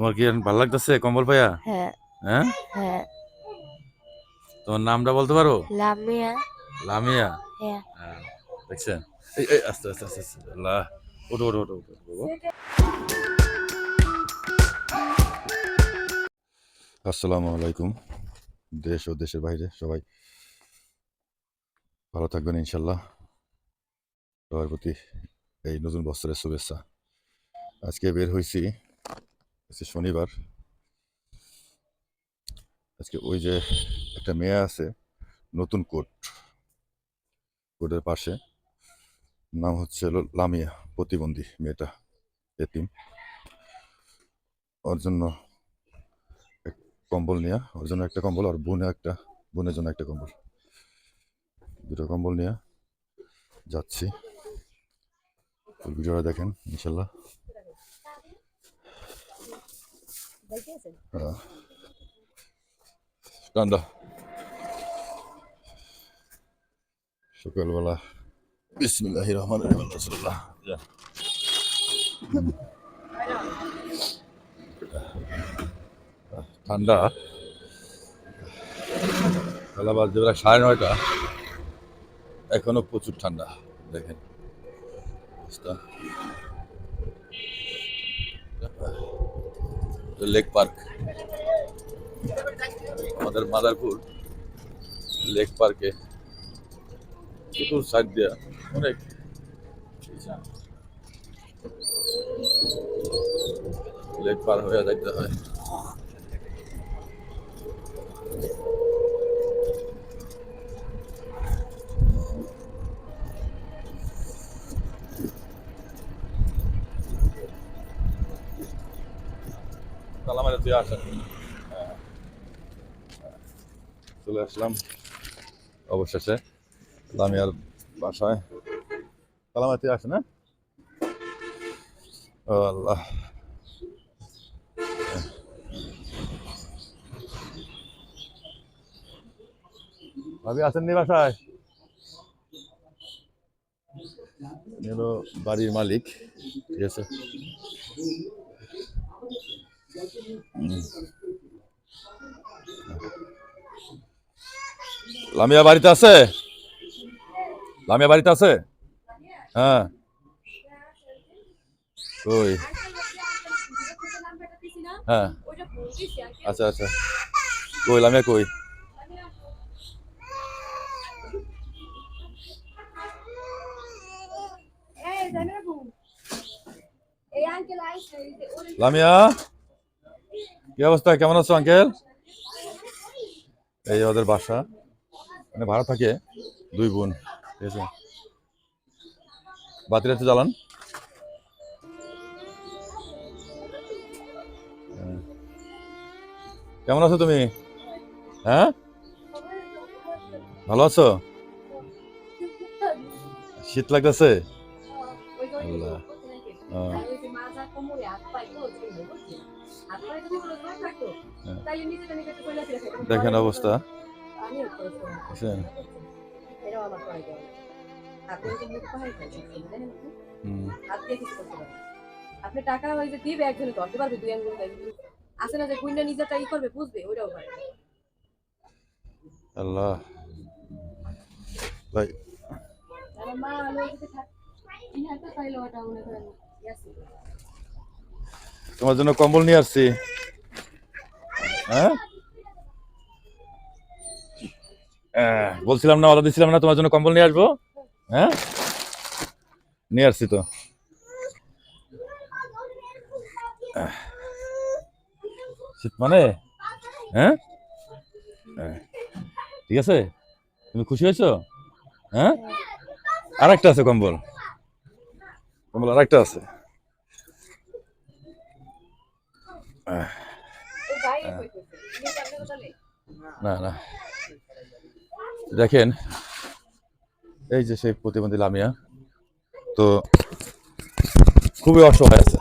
তোমার কি ভালো লাগতেছে কম্বল পাইয়া হ্যাঁ। হ্যাঁ? হ্যাঁ। তোমার নামটা বলতে পারো? লামিয়া। লামিয়া? হ্যাঁ। হ্যাঁ, দেখছেন? এই এই আস্তে আস্তে আস্তে আস্তে আল্লাহ। ওঠো ওঠো ওঠো ওঠো ওঠো, আসসালামু আলাইকুম দেশ ও দেশের বাইরে সবাই। ভালো থাকবেন ইনশাল্লাহ। সবার প্রতি এই নতুন বছরের শুভেচ্ছা। আজকে বের হয়েছি আজকে শনিবার। আজকে ওই যে একটা মেয়ে আছে, নতুন কোর্ট কোর্টের পাশে। নাম হচ্ছে লামিয়া, প্রতিবন্ধী মেয়েটা, এতিম। ওর জন্য কম্বল নেওয়া ওর জন্য একটা কম্বল, আর বোনে একটা, বোনের জন্য একটা কম্বল। দুটো কম্বল নিয়ে। যাচ্ছি। ভিডিওটা দেখেন, ইনশাল্লাহ। ঠান্ডা সকালবেলা বিসমিল্লাহ রহমান রহিম রাসূলুল্লাহ। যা। আহ, ঠান্ডা। বেলা বাজছে প্রায় সাড়ে নয়টা। এখনও প্রচুর ঠান্ডা দেখেন। লেক পার্ক আমাদের মাদারপুর লেক পার্কে চতুর সাইড দেওয়া অনেক লেক পার হয়ে যাইতে হয় তুই আসেন হ্যাঁ। চলে আসলাম অবশেষে লামিয়ার বাসায়। কালামাতি আসে না? আল্লাহ। ভাবি আসেননি বাসায়? হলো বাড়ির মালিক, ঠিক আছে। লামিয়া বাড়িতে আছে লামিয়া বাড়িতে আছে হ্যাঁ কই হ্যাঁ আচ্ছা আচ্ছা কই লামিয়া কই লামিয়া কি অবস্থা? কেমন আছো, আঙ্কেল? এই ওদের বাসা। মানে ভাড়া থাকে দুই বোন, ঠিক আছে? বাতিরাতে জ্বালান। হ্যাঁ। কেমন আছো তুমি? হ্যাঁ? ভালো আছো? শীত লাগতেছে? আল্লাহ। দেখেন অবস্থা। আপনি টাকা ওই যে দিবে একজনে ধরতে পারবে দুই আঙ্গুল আছে না যে কুইন্ডা নিজেরটা ই করবে বুঝবে ওইটাও পারে আল্লাহ। ভাই। মা আলো থাক ওটা মনে করেন। তোমার জন্য কম্বল নিয়ে আসছি। হ্যাঁ? বলছিলাম না, অর্ডার দিছিলাম না, তোমার জন্য কম্বল নিয়ে আসব। হ্যাঁ? নিয়ে আসছি তো। শীত মানে? হ্যাঁ? ঠিক আছে? তুমি খুশি হয়েছো? হ্যাঁ? আর একটা আছে কম্বল। কম্বল আর একটা আছে আহ, ওর গায়ে কইতেছে তুমি সামনে কথা নেই না না। দেখেন, এই যে সেই প্রতিবন্ধী লামিয়া, তো খুবই অসহায় আছে।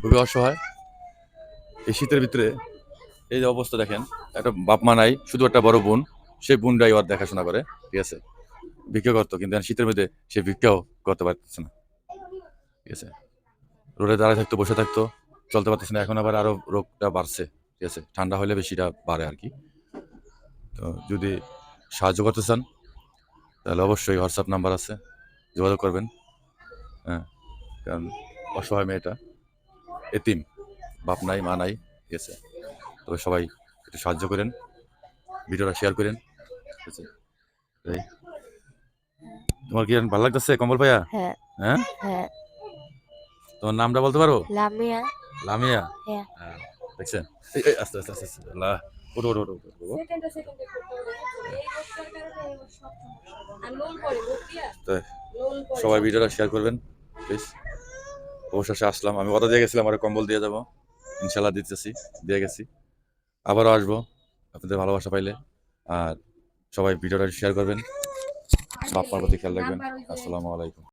খুবই অসহায়। এই শীতের ভিতরে এই যে অবস্থা দেখেন, একটা বাপ মা নাই, শুধু একটা বড় বোন সেই বোনটাই ওর দেখাশোনা করে, ঠিক আছে? ভিক্ষা করতো, কিন্তু শীতের মধ্যে সে ভিক্ষাও করতে পারতেছে না, ঠিক আছে? রোডে দাঁড়ায় থাকতো, বসে থাকতো চলতে পারতেছে না। এখন আবার আরও রোগটা বাড়ছে ঠিক আছে? ঠান্ডা হলে বেশিটা বাড়ে আর কি। তো যদি সাহায্য করতে চান তাহলে অবশ্যই হোয়াটসঅ্যাপ নাম্বার আছে যোগাযোগ করবেন। হ্যাঁ কারণ অসহায় মেয়েটা এতিম বাপ নাই মা নাই ঠিক আছে? তবে সবাই একটু সাহায্য করেন ভিডিওটা শেয়ার করেন ঠিক আছে। তোমার কি ভালো লাগতেছে কম্বল ভাইয়া? হ্যাঁ। হ্যাঁ? হ্যাঁ। তোমার নামটা বলতে পারো? লামিয়া। লামিয়া হ্যাঁ। হ্যাঁ দেখছেন এই, এই, আস্তে আস্তে আস্তে আল্লাহ ভর্তিয়া তো সবাই ভিডিওটা শেয়ার করবেন প্লিজ অবশেষে আসলাম। আমি কথা দিয়ে গেছিলাম আর কম্বল দিয়ে যাব। ইনশাল্লাহ দিতেছি দিয়ে গেছি। আবারও আসব আপনাদের ভালোবাসা পাইলে। আর সবাই ভিডিওটা শেয়ার করবেন। বাপ মার প্রতি খেয়াল রাখবেন। আসসালামু আলাইকুম।